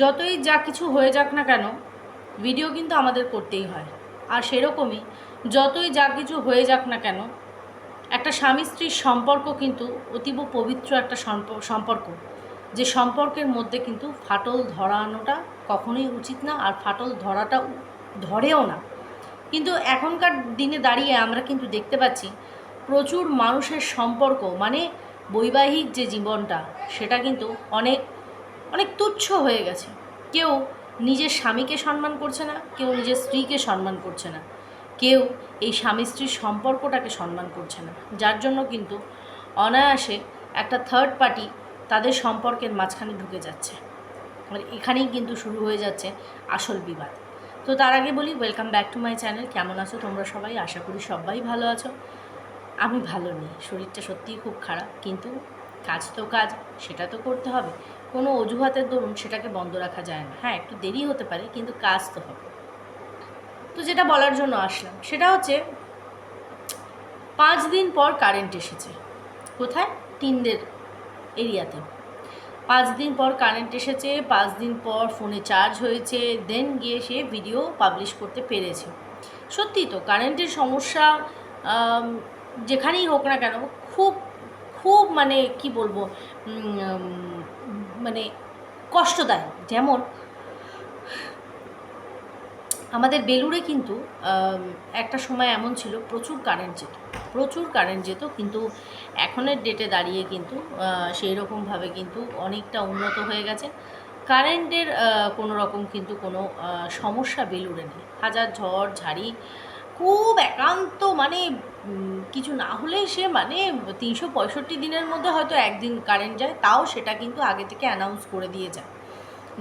যতই যা কিছু হয়ে যাক না কেন ভিডিও কিন্তু আমাদের করতেই হয়। আর সেরকমই যতই যা কিছু হয়ে যাক না কেন, একটা স্বামী স্ত্রীর সম্পর্ক কিন্তু অতীব পবিত্র একটা সম্পর্ক, যে সম্পর্কের মধ্যে কিন্তু ফাটল ধরানোটা কখনোই উচিত না আর ফাটল ধরাটা ধরেও না। কিন্তু এখনকার দিনে দাঁড়িয়ে আমরা কিন্তু দেখতে পাচ্ছি প্রচুর মানুষের সম্পর্ক মানে বৈবাহিক যে জীবনটা, সেটা কিন্তু অনেক অনেক তুচ্ছ হয়ে গেছে। কেউ নিজের স্বামীকে সম্মান করছে না, কেউ নিজের স্ত্রীকে সম্মান করছে না। কেউ এই স্বামী স্ত্রীর সম্পর্কটাকে সম্মান করছে না। যার জন্য কিন্তু অনায়াসে একটা থার্ড পার্টি তাদের সম্পর্কের মাঝখানে ঢুকে যাচ্ছে। আর এখানেই কিন্তু শুরু হয়ে যাচ্ছে আসল বিবাদ। তো তার আগে বলি welcome back to my channel কেমন আছো তোমরা সবাই? আশা করি সবাই ভালো আছো। আমি ভালো নেই। শরীরটা সত্যিই খুব খারাপ, কিন্তু কাজ তো কাজ, সেটা তো করতে হবে। কোনো অজুহাতের দরুন সেটাকে বন্ধ রাখা যায় না। হ্যাঁ একটু দেরি হতে পারে, কিন্তু কাজ তো হবে। তো যেটা বলার জন্য আসলাম, সেটা হচ্ছে পাঁচ দিন পর কারেন্ট এসেছে। কোথায়? টিনদের এরিয়াতে। পাঁচ দিন পর কারেন্ট এসেছে, পাঁচ দিন পর ফোনে চার্জ হয়েছে দেন গিয়ে সে ভিডিও পাবলিশ করতে পেরেছে। সত্যি তো কারেন্টের সমস্যা যেখানেই হোক না কেন, খুব খুব মানে কি বলব মানে কষ্টদায়ক। যেমন আমাদের বেলুড়ে কিন্তু একটা সময় এমন ছিল, প্রচুর কারেন্ট যেত। প্রচুর কারেন্ট যেত, কিন্তু এখনের ডেটে দাঁড়িয়ে কিন্তু সেই রকমভাবে কিন্তু অনেকটা উন্নত হয়ে গেছে। কারেন্টের কোনো রকম কিন্তু কোনো সমস্যা বেলুড়ে নেই। হাজার ঝড়, ঝাড়ি খুব একান্ত মানে কিছু না হলে সে মানে তিনশো পঁয়ষট্টি দিনের মধ্যে হয়তো একদিন কারেন্ট যায় তাও সেটা কিন্তু আগে থেকে অ্যানাউন্স করে দিয়ে যায়।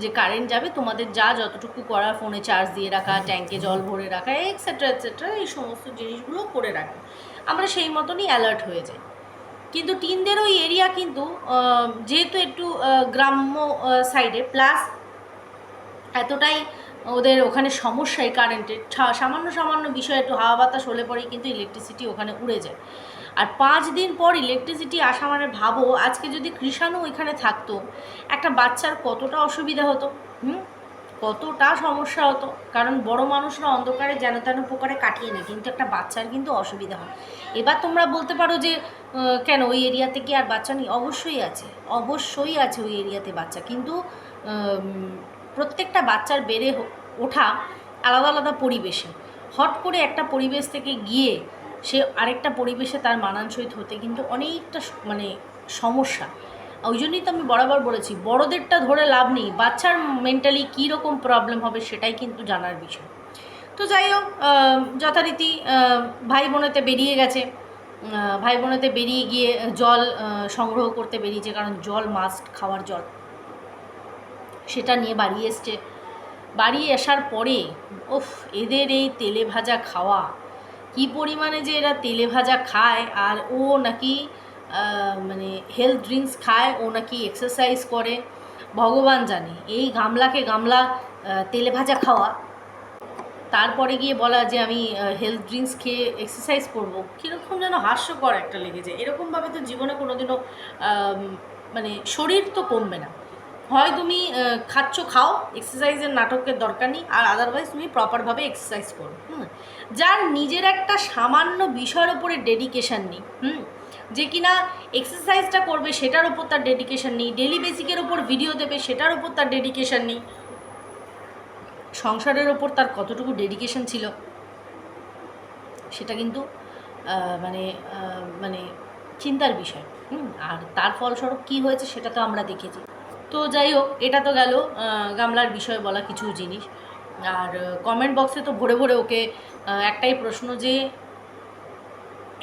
যে কারেন্ট যাবে তোমাদের যা যতটুকু করার ফোনে চার্জ দিয়ে রাখা ট্যাঙ্কে জল ভরে রাখা এক্সেট্রা এক্সেট্রা এই সমস্ত জিনিসগুলো করে রাখা। আমরা সেই মতনই অ্যালার্ট হয়ে যাই। কিন্তু টিনদের ওই এরিয়া কিন্তু যেহেতু একটু গ্রাম্য সাইডে প্লাস এতটাই ওদের ওখানে সমস্যা, এই কারেন্টের সামান্য সামান্য বিষয় একটু হাওয়া বাতাস হলে পরেই কিন্তু ইলেকট্রিসিটি ওখানে উড়ে যায়। আর পাঁচ দিন পর ইলেকট্রিসিটি আসা মানে ভাবো, আজকে যদি কৃষাণু ওইখানে থাকতো, একটা বাচ্চার কতটা অসুবিধা হতো? হুম? কতটা সমস্যা হতো? কারণ বড় মানুষরা অন্ধকারে যেন তেন প্রকারে কাটিয়ে নেয়, কিন্তু একটা বাচ্চার কিন্তু অসুবিধা হয়। এবার তোমরা বলতে পারো যে কেন ওই এরিয়াতে কি আর বাচ্চা নেই? অবশ্যই আছে অবশ্যই আছে ওই এরিয়াতে বাচ্চা। কিন্তু প্রত্যেকটা বাচ্চার বেড়ে ওঠা আলাদা আলাদা পরিবেশে। হট করে একটা পরিবেশ থেকে গিয়ে সে আরেকটা পরিবেশে তার মানানসই হতে কিন্তু অনেকটা মানে সমস্যা। ওই জন্যই তো আমি বরাবর বলেছি, বড়দেরটা ধরে লাভ নেই। বাচ্চার মেন্টালি কী রকম প্রবলেম হবে সেটাই কিন্তু জানার বিষয়। তো যাই হোক যথারীতি ভাই বোনেতে বেরিয়ে গেছে। ভাই বোনেতে বেরিয়ে গিয়ে জল সংগ্রহ করতে বেরিয়েছে, কারণ জল মাস্ট খাওয়ার জল। সেটা নিয়ে বাড়ি এসছে। বাড়ি আসার পরে ওফ এদের এই তেলে ভাজা খাওয়া। কি পরিমাণে যে এরা তেলে ভাজা খায়, আর ও নাকি মানে হেলথ ড্রিঙ্কস খায়, ও নাকি এক্সারসাইজ করে, ভগবান জানে। এই গামলাকে গামলা তেলে ভাজা খাওয়া। তারপরে গিয়ে বলা যে আমি হেলথ ড্রিঙ্কস খেয়ে এক্সারসাইজ করব। কীরকম যেন হাস্যকর একটা লেগে যায় এরকমভাবে তো জীবনে কোনোদিনও মানে শরীর তো কমবে না। হয় তুমি খাচ্ছ, খাও এক্সারসাইজের নাটকের দরকার নেই, আর আদারওয়াইজ তুমি প্রপারভাবে এক্সারসাইজ করো, হুম? যার নিজের একটা সামান্য বিষয়ের ওপরে ডেডিকেশান নেই, হুম? যে কিনা এক্সারসাইজটা করবে, সেটার ওপর তার ডেডিকেশান নেই ডেলি বেসিকের ওপর ভিডিও দেবে, সেটার ওপর তার ডেডিকেশান নেই। সংসারের ওপর তার কতটুকু ডেডিকেশন ছিল, সেটা কিন্তু মানে মানে চিন্তার বিষয়, হুম? আর তার ফলস্বরূপ কী হয়েছে সেটা তো আমরা দেখেছি। তো যাই হোক, এটা তো গেল গামলার বিষয়ে বলা কিছু জিনিস। আর কমেন্ট বক্সে তো ভরে ভরে ওকে একটাই প্রশ্ন যে,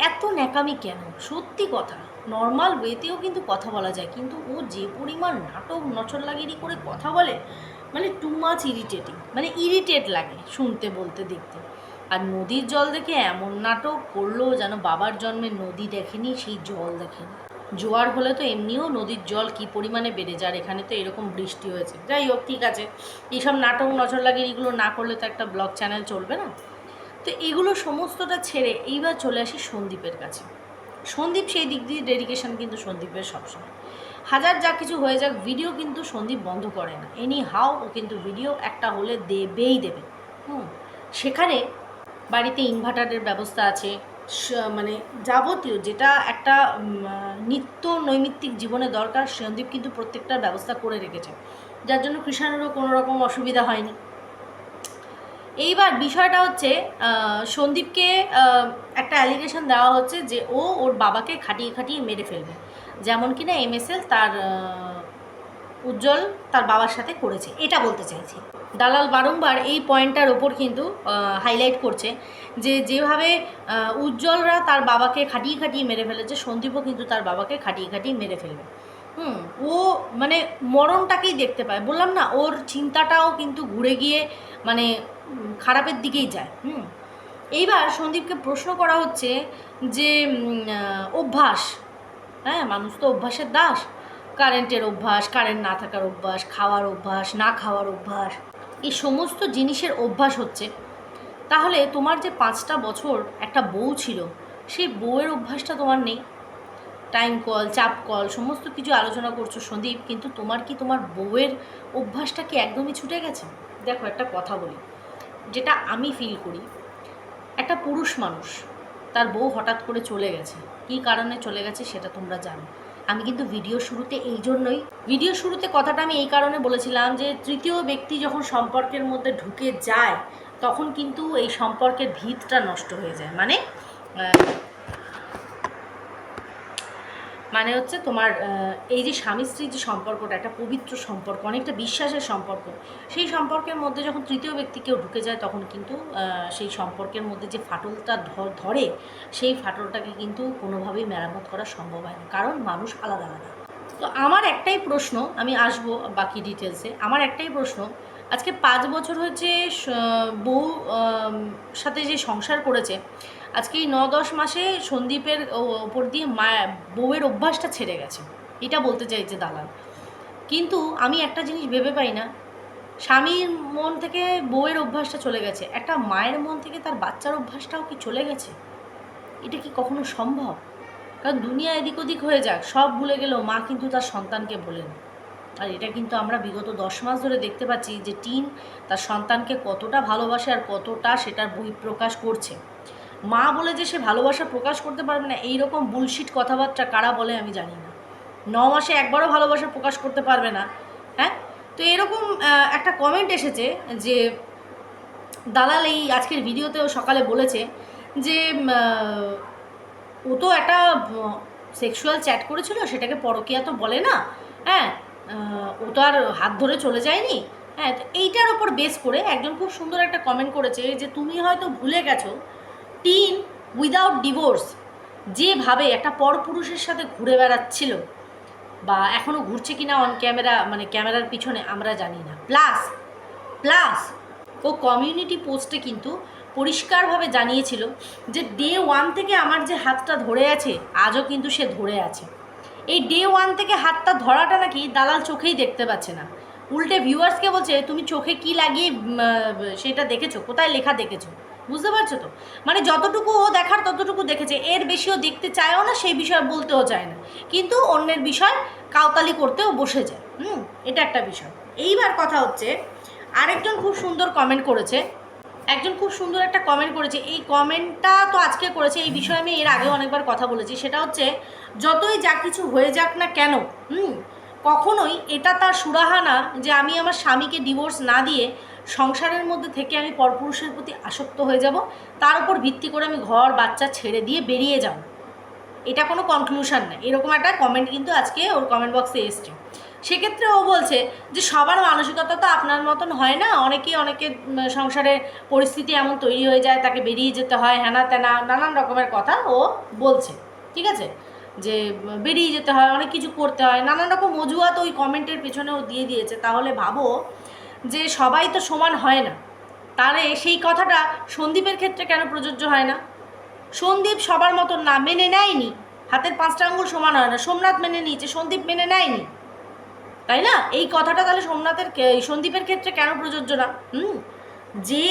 এত ন্যাকামি কেন? সত্যি কথা। নর্মাল ওয়েতেও কিন্তু কথা বলা যায়, কিন্তু ও যে পরিমাণ নাটক নচরলাগিরি করে কথা বলে মানে টু মাচ ইরিটেটিং মানে ইরিটেট লাগে শুনতে, বলতে, দেখতে। আর নদীর জল দেখে এমন নাটক করল যেন বাবার জন্মে নদী দেখেনি, সেই জল দেখেনি। জোয়ার হলে তো এমনিও নদীর জল কি পরিমাণে বেড়ে যায়? এখানে তো এরকম বৃষ্টি হয়েছে। যাই হোক, ঠিক আছে। এইসব নাটক, নজর লাগে এগুলো না করলে তো একটা ব্লগ চ্যানেল চলবে না? তো এগুলো সমস্তটা ছেড়ে এইবার চলে আসি সন্দীপের কাছে। সন্দীপ সেই দিক দিয়ে ডেডিকেশন কিন্তু সন্দীপের সবসময়। হাজার যা কিছু হয়ে যাক ভিডিও কিন্তু সন্দীপ বন্ধ করে না। এনি হাও ও কিন্তু ভিডিও একটা হলে দেবেই দেবে। হুম, সেখানে বাড়িতে ইনভার্টারের ব্যবস্থা আছে। মানে যাবতীয় যেটা একটা নিত্য নৈমিত্তিক জীবনে দরকার সন্দীপ কিন্তু প্রত্যেকটার ব্যবস্থা করে রেখেছে যার জন্য কৃষাণেরও কোনো রকম অসুবিধা হয়নি। এইবার বিষয়টা হচ্ছে সন্দীপকে একটা অ্যালিগেশন দেওয়া হচ্ছে যে ও ওর বাবাকে খাটিয়ে খাটিয়ে মেরে ফেলবে। যেমন কিনা এমএসএল তার উজ্জ্বল তার বাবার সাথে করেছে, এটা বলতে চাইছি। দালাল বারংবার এই পয়েন্টটার ওপর কিন্তু হাইলাইট করছে যে যেভাবে উজ্জ্বলরা তার বাবাকে খাটিয়ে খাটিয়ে মেরে ফেলেছে, সন্দীপও কিন্তু তার বাবাকে খাটিয়ে খাটিয়ে মেরে ফেলবে। হুম, ও মানে মরণটাকেই দেখতে পায়। বললাম না, ওর চিন্তাটাও কিন্তু ঘুরে গিয়ে মানে খারাপের দিকেই যায়। হুম, এইবার সন্দীপকে প্রশ্ন করা হচ্ছে যে অভ্যাস হ্যাঁ মানুষ তো অভ্যাসের দাস। কারেন্টের অভ্যাস, কারেন্ট না থাকার অভ্যাস, খাওয়ার অভ্যাস, না খাওয়ার অভ্যাস, এই সমস্ত জিনিসের অভ্যাস হচ্ছে। তাহলে তোমার যে পাঁচটা বছর একটা বউ ছিল, সেই বউয়ের অভ্যাসটা তোমার নেই। টাইম কল চাপ কল সমস্ত কিছু আলোচনা করছ সন্দীপ, কিন্তু তোমার কি তোমার বউয়ের অভ্যাসটা কি একদমই ছুটে গেছে? দেখো একটা কথা বলি, যেটা আমি ফিল করি, একটা পুরুষ মানুষ, তার বউ হঠাৎ করে চলে গেছে। কী কারণে চলে গেছে সেটা তোমরা জানো। আমি কিন্তু ভিডিও শুরুতে এই জন্যই ভিডিও শুরুতে কথাটা আমি এই কারণে বলেছিলাম যে তৃতীয় ব্যক্তি যখন সম্পর্কের মধ্যে ঢুকে যায়, তখন কিন্তু এই সম্পর্কের ভিতটা নষ্ট হয়ে যায়। মানে মানে হচ্ছে তোমার এই যে স্বামী স্ত্রীর যে সম্পর্কটা, একটা পবিত্র সম্পর্ক, অনেকটা বিশ্বাসের সম্পর্ক, সেই সম্পর্কের মধ্যে যখন তৃতীয় ব্যক্তি কেউ ঢুকে যায়, তখন কিন্তু সেই সম্পর্কের মধ্যে যে ফাটলটা ধরে, সেই ফাটলটাকে কিন্তু কোনোভাবেই মেরামত করা সম্ভব হয় না। কারণ মানুষ আলাদা আলাদা। তো আমার একটাই প্রশ্ন, আমি আসব বাকি ডিটেলসে আমার একটাই প্রশ্ন আজকে পাঁচ বছর হচ্ছে বউ সাথে যে সংসার করেছে, আজকে এই ন দশ মাসে সন্দীপের ওপর দিয়ে মা বউয়ের অভ্যাসটা ছেড়ে গেছে। এটা বলতে চাইছে দালাল। কিন্তু আমি একটা জিনিস ভেবে পাই না, স্বামীর মন থেকে বউয়ের অভ্যাসটা চলে গেছে, একটা মায়ের মন থেকে তার বাচ্চার অভ্যাসটাও কি চলে গেছে? এটা কি কখনো সম্ভব? কারণ দুনিয়া এদিক ওদিক হয়ে যাক, সব ভুলে গেলেও মা কিন্তু তার সন্তানকে ভোলেন। আর এটা কিন্তু আমরা বিগত দশ মাস ধরে দেখতে পাচ্ছি যে টিন তার সন্তানকে কতটা ভালোবাসে আর কতটা সেটার বহিঃপ্রকাশ করছে। মা বলে যে সে ভালোবাসা প্রকাশ করতে পারবে না এই রকম বুলশিট কথাবার্তা কারা বলে আমি জানি না। ন মাসে একবারও ভালোবাসা প্রকাশ করতে পারবে না হ্যাঁ? তো এরকম একটা কমেন্ট এসেছে যে দালাল এই আজকের ভিডিওতেও সকালে বলেছে যে ও তো একটা সেক্সুয়াল চ্যাট করেছিল, সেটাকে পরকিয়া তো বলে না হ্যাঁ? ও তো আর হাত ধরে চলে যায়নি। হ্যাঁ তো এইটার ওপর বেস করে একজন খুব সুন্দর একটা কমেন্ট করেছে যে, তুমি হয়তো ভুলে গেছো টিন উইদাউট ডিভোর্স যেভাবে একটা পরপুরুষের সাথে ঘুরে বেড়াচ্ছিল বা এখনও ঘুরছে কি না অন ক্যামেরা মানে ক্যামেরার পিছনে, আমরা জানি না। প্লাস প্লাস ও কমিউনিটি পোস্টে কিন্তু পরিষ্কারভাবে জানিয়েছিল যে ডে ওয়ান থেকে আমার যে হাতটা ধরে আছে, আজও কিন্তু সে ধরে আছে। এই ডে ওয়ান থেকে হাতটা ধরাটা নাকি দালাল চোখেই দেখতে পাচ্ছে না। উল্টে ভিউয়ার্সকে বলছে, তুমি চোখে কি লাগিয়ে সেটা দেখেছ? কোথায় লেখা দেখেছ? বুঝতে পারছ তো? মানে যতটুকু ও দেখার ততটুকু দেখেছে। এর বেশিও দেখতে চায়ও না, সেই বিষয়ে বলতেও চায় না। কিন্তু অন্যের বিষয় কাউতালি করতেও বসে যায়। হুম, এটা একটা বিষয়। এইবার কথা হচ্ছে, আরেকজন খুব সুন্দর কমেন্ট করেছে। একজন খুব সুন্দর একটা কমেন্ট করেছে। এই কমেন্টটা তো আজকে করেছে, এই বিষয়ে আমি এর আগেও অনেকবার কথা বলেছি। সেটা হচ্ছে, যতই যা কিছু হয়ে যাক না কেন, হুম, কখনোই এটা তার সুরাহা না যে আমি আমার স্বামীকে ডিভোর্স না দিয়ে সংসারের মধ্যে থেকে আমি পরপুরুষের প্রতি আসক্ত হয়ে যাব, তার উপর ভিত্তি করে আমি ঘর, বাচ্চা ছেড়ে দিয়ে বেরিয়ে যাব। এটা কোনো কনক্লুশন না। এরকম একটা কমেন্ট কিন্তু আজকে ওর কমেন্ট বক্সে এসছে। সেক্ষেত্রে ও বলছে যে সবার মানসিকতা তো আপনার মতন হয় না। অনেকেই অনেকের উম, সংসারে পরিস্থিতি এমন তৈরি হয়ে যায় তাকে বেরিয়ে যেতে হয় হ্যানা ত্যানা নানান রকমের কথা ও বলছে। ঠিক আছে? যে বেরিয়ে যেতে হয় অনেক কিছু করতে হয় নানান রকম অজুহাত ওই কমেন্টের পেছনে ও দিয়ে দিয়েছে। তাহলে ভাবো যে সবাই তো সমান হয় না। তাহলে সেই কথাটা সন্দীপের ক্ষেত্রে কেন প্রযোজ্য হয় না? সন্দীপ সবার মতন না মেনে নেয়নি। হাতের পাঁচটা আঙ্গুল সমান হয় না। সোমনাথ মেনে নিয়েছে সন্দীপ মেনে নেয়নি। তাই না? এই কথাটা তাহলে সোমনাথের সন্দীপের ক্ষেত্রে কেন প্রযোজ্য না? হুম? যে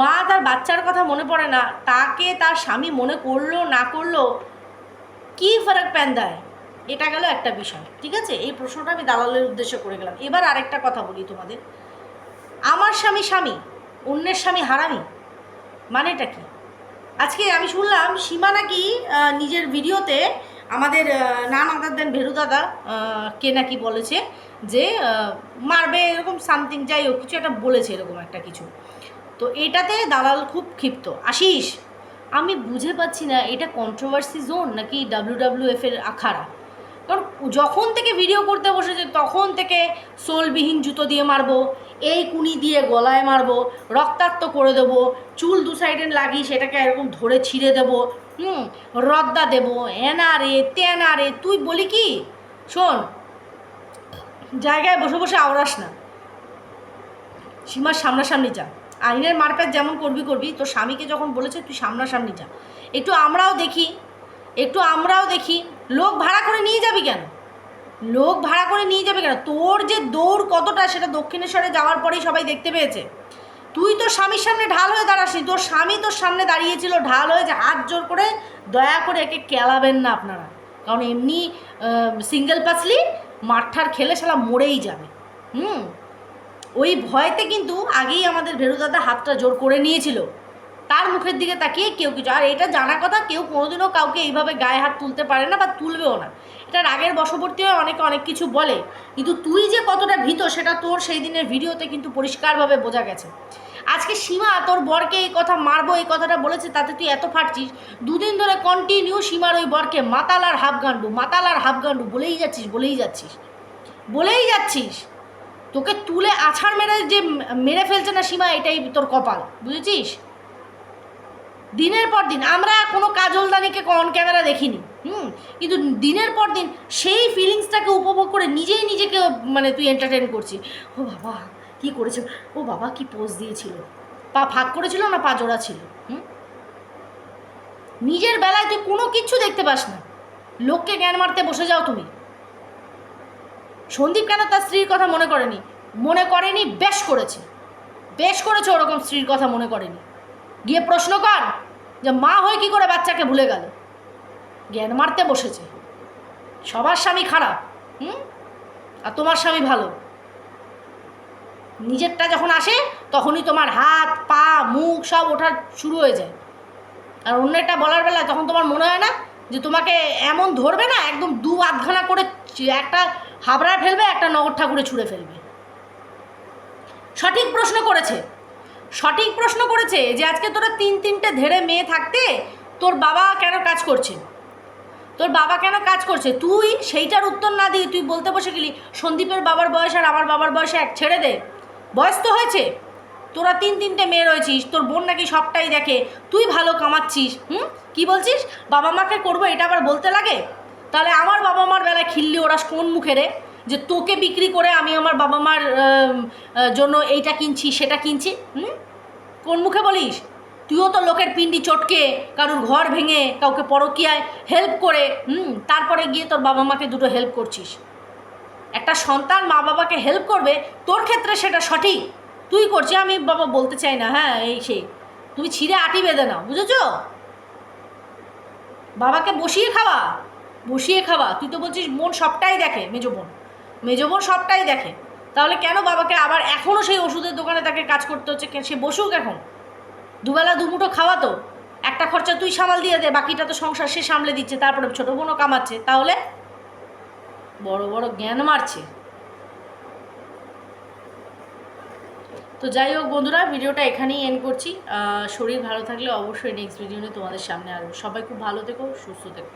মা তার বাচ্চার কথা মনে পড়ে না, তাকে তার স্বামী মনে করল, না করল, কি ফারাক প্যান দেয় এটা গেল একটা বিষয়, ঠিক আছে? এই প্রশ্নটা আমি দালালের উদ্দেশ্যে করে গেলাম। এবার আরেকটা কথা বলি তোমাদের। আমার স্বামী স্বামী, অন্যের স্বামী হারামি, মানেটা কি? আজকে আমি শুনলাম সীমা নাকি নিজের ভিডিওতে আমাদের নান আদার দেন ভেরু দাদা কে নাকি বলেছে যে মারবে এরকম সামথিং যাই হোক, কিছু একটা বলেছে এরকম একটা কিছু। তো এটাতে দালাল খুব ক্ষিপ্ত। আশিস, আমি বুঝে পাচ্ছি না, এটা কন্ট্রোভার্সি জোন নাকি ডাব্লিউ ডাব্লিউ এফ এর আখাড়া? কারণ যখন থেকে ভিডিও করতে বসেছে, তখন থেকে সোলবিহীন জুতো দিয়ে মারবো, এই কুনি দিয়ে গলায় মারবো, রক্তাক্ত করে দেবো, চুল দু সাইডে লাগিয়ে সেটাকে এরকম ধরে ছিঁড়ে দেবো হুম, রদ্দা দেবো, এনা রে, তেনা রে, তুই বলি কি? শোন, জায়গায় বসে বসে আওড়াস না। সীমার সামনাসামনি যা। আইনের মারপ্যাট যেমন করবি করবি, তোর স্বামীকে যখন বলেছে, তুই সামনাসামনি যা। একটু আমরাও দেখি, একটু আমরাও দেখি, লোক ভাড়া করে নিয়ে যাবি কেন? লোক ভাড়া করে নিয়ে যাবে কেন? তোর যে দৌড় কতটা, সেটা দক্ষিণেশ্বরে যাওয়ার পরেই সবাই দেখতে পেয়েছে। তুই তো স্বামীর সামনে ঢাল হয়ে দাঁড়াসনি, তোর স্বামী তোর সামনে দাঁড়িয়েছিল ঢাল হয়ে যে হাত জোর করে দয়া করে একে কেলাবেন না আপনারা। কারণ এমনি সিঙ্গেল পাসলি মাঠার খেলে শালা মরেই যাবে। হুম? ওই ভয়তে কিন্তু আগেই আমাদের ভেরুদাদা হাতটা জোর করে নিয়েছিল। তার মুখের দিকে তাকিয়ে কেউ কিছু আর এটা জানা কথা, কেউ কোনোদিনও কাউকে এইভাবে গায়ে হাত তুলতে পারে না বা তুলবেও না। এটা রাগের বশবর্তী হয়ে অনেকে অনেক কিছু বলে। কিন্তু তুই যে কতটা ভীত, সেটা তোর সেই দিনের ভিডিওতে কিন্তু পরিষ্কারভাবে বোঝা গেছে। আজকে সীমা, তোর বরকে এই কথা মারবো, এই কথাটা বলেছে, তাতে তুই এত ফাটছিস। দুদিন ধরে কন্টিনিউ সীমার ওই বরকে, মাতাল আর হাফগান্ডু মাতাল আর হাফগান্ডু বলেই যাচ্ছিস বলেই যাচ্ছিস। বলেই যাচ্ছিস। তোকে তুলে আছাড় মেরে যে মেরে ফেলছে না সীমা, এটাই তোর কপাল, বুঝেছিস? দিনের পর দিন, আমরা কোনো কাজলদানিকে অন ক্যামেরা দেখিনি, হুম? কিন্তু দিনের পর দিন সেই ফিলিংসটাকে উপভোগ করে নিজেই নিজেকে মানে তুই এন্টারটেন করছিস। ও বাবা, কি করেছে ও বাবা, কি পোজ দিয়েছিল? পা ফাঁক করেছিল না পা জোড়া ছিল? হুম? নিজের বেলায় তুই কোনো কিচ্ছু দেখতে পাস না। লোককে জ্ঞান মারতে বসে যাও তুমি। সন্দীপ কেন তার স্ত্রীর কথা মনে করেনি? মনে করেনি, বেশ করেছে। বেশ করেছে, ওরকম স্ত্রীর কথা মনে করেনি। গিয়ে প্রশ্ন কর যে মা হয়ে কি করে বাচ্চাকে ভুলে গেল? জ্ঞান মারতে বসেছে। সবার স্বামী খারাপ, হুম? আর তোমার স্বামী ভালো। নিজেরটা যখন আসে, তখনই তোমার হাত, পা, মুখ সব ওঠা শুরু হয়ে যায়। আর অন্যটা বলার বেলায় তখন তোমার মনে হয় না যে তোমাকে এমন ধরবে না, একদম দু আধখানা করে একটা হাবড়ায় ফেলবে, একটা নগর ঠাকুরে ছুঁড়ে ফেলবে। সঠিক প্রশ্ন করেছে। সঠিক প্রশ্ন করেছে যে আজকে তোরা তিন তিনটে ধেড়ে মেয়ে থাকতে তোর বাবা কেন কাজ করছে? তোর বাবা কেন কাজ করছে? তুই সেইটার উত্তর না দিয়ে তুই বলতে বসে গেলি, সন্দীপের বাবার বয়স আর আমার বাবার বয়সে এক, ছেড়ে দে। বয়স তো হয়েছে। তোরা তিন তিনটে মেয়ে রয়েছিস, তোর বোন নাকি সবটাই দেখে। তুই ভালো কামাচ্ছিস, হুম? কি বলছিস? বাবা মাকে করব, এটা আবার বলতে লাগে? তাহলে আমার বাবা মার বেলায় খিল্লি, ওরা কোন মুখে রে? যে তোকে বিক্রি করে আমি আমার বাবা মার জন্য এইটা কিনছি, সেটা কিনছি। কোন মুখে বলিস? তুইও তো লোকের পিন্ডি চটকে, কারোর ঘর ভেঙে, কাউকে পরকিয়ায় হেল্প করে, হুম? তারপরে গিয়ে তোর বাবা মাকে দুটো হেল্প করছিস। একটা সন্তান মা বাবাকে হেল্প করবে, তোর ক্ষেত্রে সেটা সঠিক। তুই করছি, আমি বাবা বলতে চাই না হ্যাঁ এই সেই। তুমি ছিঁড়ে আটি বেঁধে নাও, বুঝেছ? বাবাকে বসিয়ে খাওয়া বসিয়ে খাওয়া। তুই তো বলছিস, মন সবটাই দেখে, মেজো বোন। মেজো বোন সবটাই দেখে। তাহলে কেন বাবাকে আবার এখনও সেই ওষুধের দোকানে তাকে কাজ করতে হচ্ছে? সে বসুক এখন। দুবেলা দুমুঠো খাওয়া তো। একটা খরচা তুই সামাল দিয়ে দে, বাকিটা তো সংসার সে সামলে দিচ্ছে, তারপরে ছোটো বোনও কামাচ্ছে। তাহলে বড় বড় জ্ঞান মারছে। তো যাই হোক বন্ধুরা, ভিডিওটা এখানেই এন্ড করছি। শরীর ভালো থাকলে অবশ্যই নেক্সট ভিডিও নিয়ে তোমাদের সামনে আসব। সবাই খুব ভালো থেকো, সুস্থ থেকো।